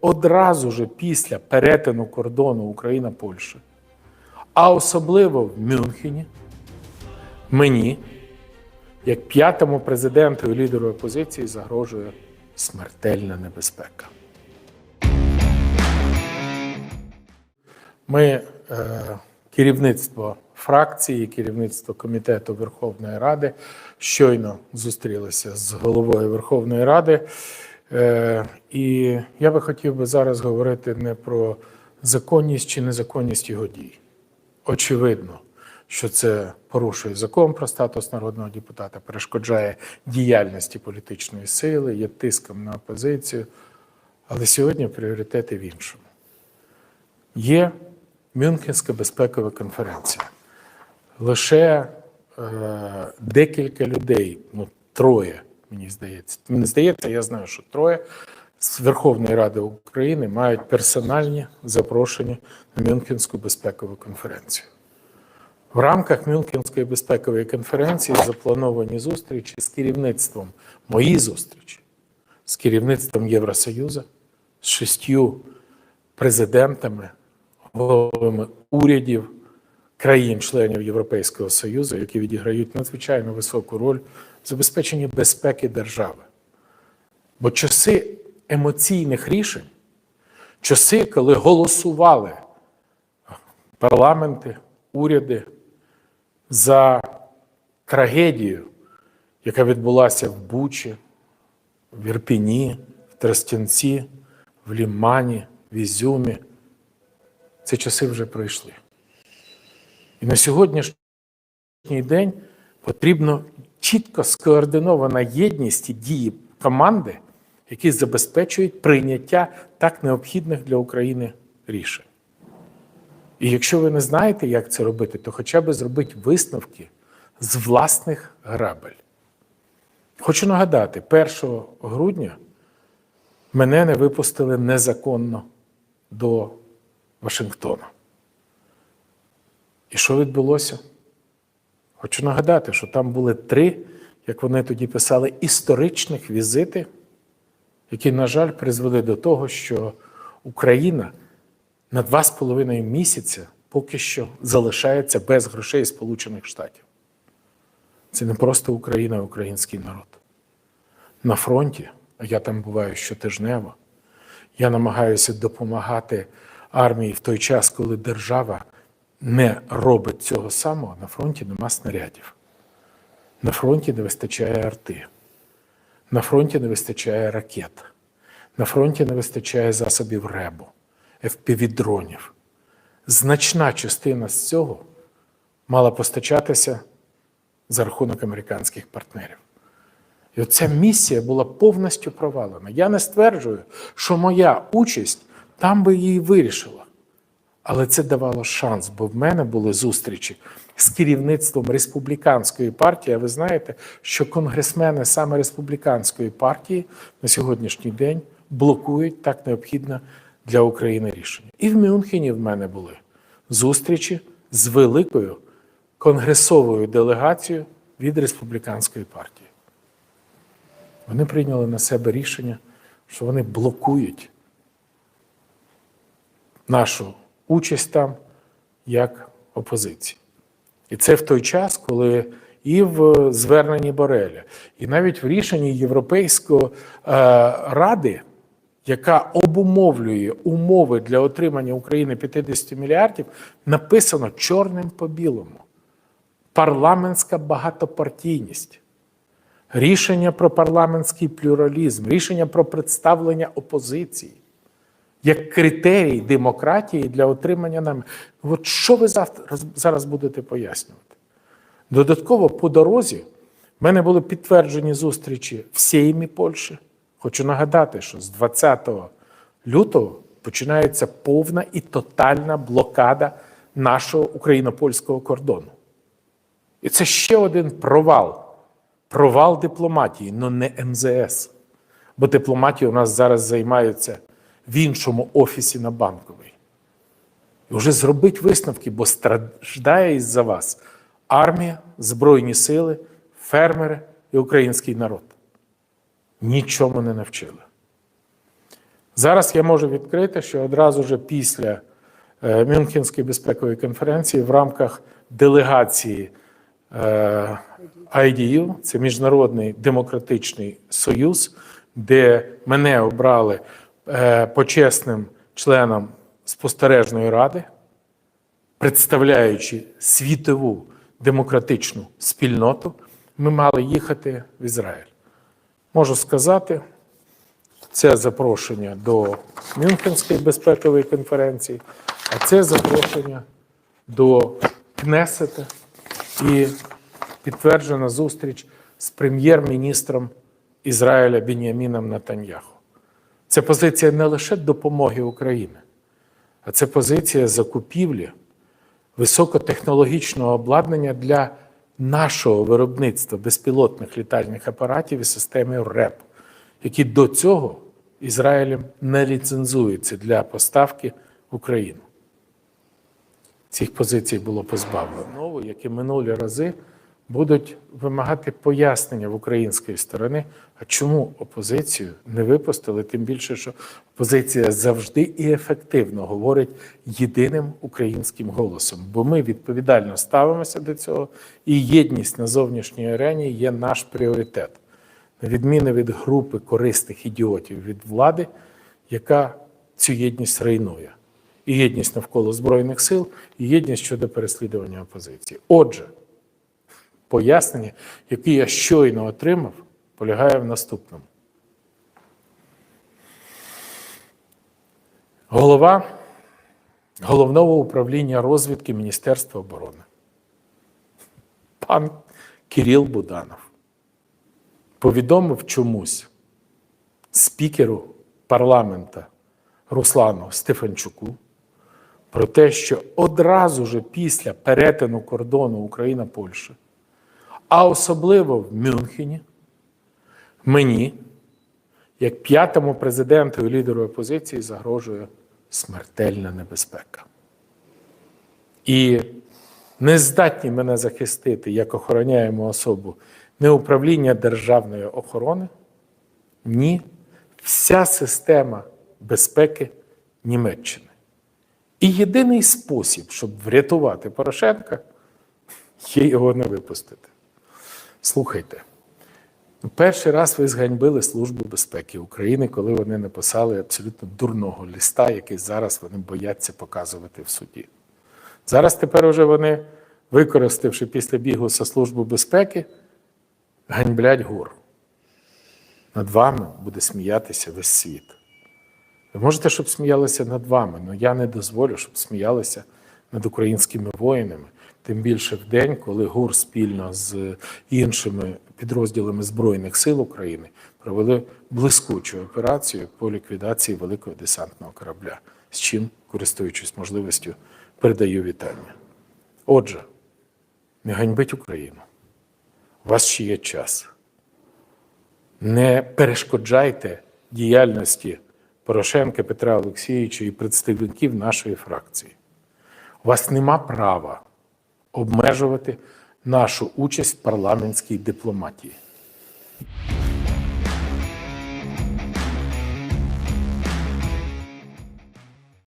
одразу ж після перетину кордону Україна-Польща, а особливо в Мюнхені, мені, як п'ятому президенту і лідеру опозиції, загрожує смертельна небезпека. Ми, е, керівництво фракції, керівництво комітету Верховної Ради, щойно зустрілися з головою Верховної Ради. Е, і я би хотів би зараз говорити не про законність чи незаконність його дій. Очевидно, що це порушує закон про статус народного депутата, перешкоджає діяльності політичної сили, є тиском на опозицію. Але сьогодні пріоритети в іншому. Є Мюнхенська безпекова конференція. Лише е, декілька людей, ну троє, мені здається. Мені здається, я знаю, що троє з Верховної Ради України мають персональні запрошення на Мюнхенську безпекову конференцію. В рамках Мюнхенської безпекової конференції заплановані зустрічі з керівництвом, мої зустрічі з керівництвом Євросоюзу, з шістю президентами, головами урядів країн-членів Європейського Союзу, які відіграють надзвичайно високу роль в забезпеченні безпеки держави. Бо часи емоційних рішень, часи, коли голосували парламенти, уряди за трагедію, яка відбулася в Бучі, в Ірпіні, в Тростянці, в Лімані, в Ізюмі. Ці часи вже пройшли. І на сьогоднішній день потрібно чітко скоординована єдність і дії команди, які забезпечують прийняття так необхідних для України рішень. І якщо ви не знаєте, як це робити, то хоча б зробіть висновки з власних грабель. Хочу нагадати, 1 грудня мене не випустили незаконно до Вашингтона. І що відбулося? Хочу нагадати, що там були три, як вони тоді писали, історичних візити, які, на жаль, призвели до того, що Україна на два з половиною місяця поки що залишається без грошей Сполучених Штатів. Це не просто Україна, а український народ. На фронті, а я там буваю щотижнево, я намагаюся допомагати армії в той час, коли держава не робить цього самого, на фронті нема снарядів. На фронті не вистачає арти. На фронті не вистачає ракет. На фронті не вистачає засобів РЕБу, FPV-дронів. Значна частина з цього мала постачатися за рахунок американських партнерів. І оця місія була повністю провалена. Я не стверджую, що моя участь там би її вирішила. Але це давало шанс, бо в мене були зустрічі з керівництвом республіканської партії. Ви знаєте, що конгресмени саме республіканської партії на сьогоднішній день блокують так необхідне для України рішення. І в Мюнхені в мене були зустрічі з великою конгресовою делегацією від республіканської партії. Вони прийняли на себе рішення, що вони блокують нашу участь там як опозиції. І це в той час, коли і в зверненні Бореля, і навіть в рішенні Європейської е, ради, яка обумовлює умови для отримання України 50 мільярдів, написано чорним по білому: парламентська багатопартійність. Рішення про парламентський плюралізм, рішення про представлення опозиції як критерій демократії для отримання нами. От що ви завтра зараз будете пояснювати? Додатково по дорозі в мене були підтверджені зустрічі в Сеймі Польщі. Хочу нагадати, що з 20 лютого починається повна і тотальна блокада нашого україно-польського кордону. І це ще один провал. Провал дипломатії, але не МЗС. Бо дипломатію у нас зараз займаються в іншому офісі на банковій. І вже зробіть висновки, бо страждає із-за вас армія, Збройні сили, фермери і український народ. Нічому не навчили. Зараз я можу відкрити, що одразу ж після е, Мюнхенської безпекової конференції в рамках делегації е, IDU, це Міжнародний демократичний союз, де мене обрали почесним членом спостережної ради, представляючи світову демократичну спільноту, ми мали їхати в Ізраїль. Можу сказати, це запрошення до Мюнхенської безпекової конференції, а це запрошення до Кнесета і підтверджена зустріч з прем'єр-міністром Ізраїля Беняміном Натаньяху. Це позиція не лише допомоги Україні, а це позиція закупівлі високотехнологічного обладнання для нашого виробництва безпілотних літальних апаратів і системи РЕП, які до цього Ізраїлем не ліцензуються для поставки в Україну. Цих позицій було позбавлено. Як і минулі рази, будуть вимагати пояснення в української сторони, а чому опозицію не випустили, тим більше, що опозиція завжди і ефективно говорить єдиним українським голосом, бо ми відповідально ставимося до цього, і єдність на зовнішній арені є наш пріоритет, на відміну від групи корисних ідіотів від влади, яка цю єдність руйнує. І єдність навколо Збройних сил, і єдність щодо переслідування опозиції. Отже, пояснення, яке я щойно отримав, полягає в наступному. Голова головного управління розвідки Міністерства оборони, пан Кирил Буданов, повідомив чомусь спікеру парламента Руслану Стефанчуку про те, що одразу ж після перетину кордону Україна-Польща, а особливо в Мюнхені, мені, як п'ятому президенту і лідеру опозиції, загрожує смертельна небезпека. І не здатні мене захистити, як охороняємо особу, не управління державної охорони, ні вся система безпеки Німеччини. І єдиний спосіб, щоб врятувати Порошенка, є його не випустити. Слухайте, перший раз ви зганьбили Службу безпеки України, коли вони написали абсолютно дурного листа, який зараз вони бояться показувати в суді. Зараз тепер уже вони, використавши після бігу за Службу безпеки, ганьблять ГУР. Над вами буде сміятися весь світ. Ви можете, щоб сміялися над вами, але я не дозволю, щоб сміялися над українськими воїнами. Тим більше в день, коли ГУР спільно з іншими підрозділами Збройних сил України провели блискучу операцію по ліквідації великого десантного корабля, з чим, користуючись можливістю, передаю вітання. Отже, не ганьбить Україну. У вас ще є час. Не перешкоджайте діяльності Порошенка Петра Олексійовича і представників нашої фракції. У вас нема права обмежувати нашу участь в парламентській дипломатії.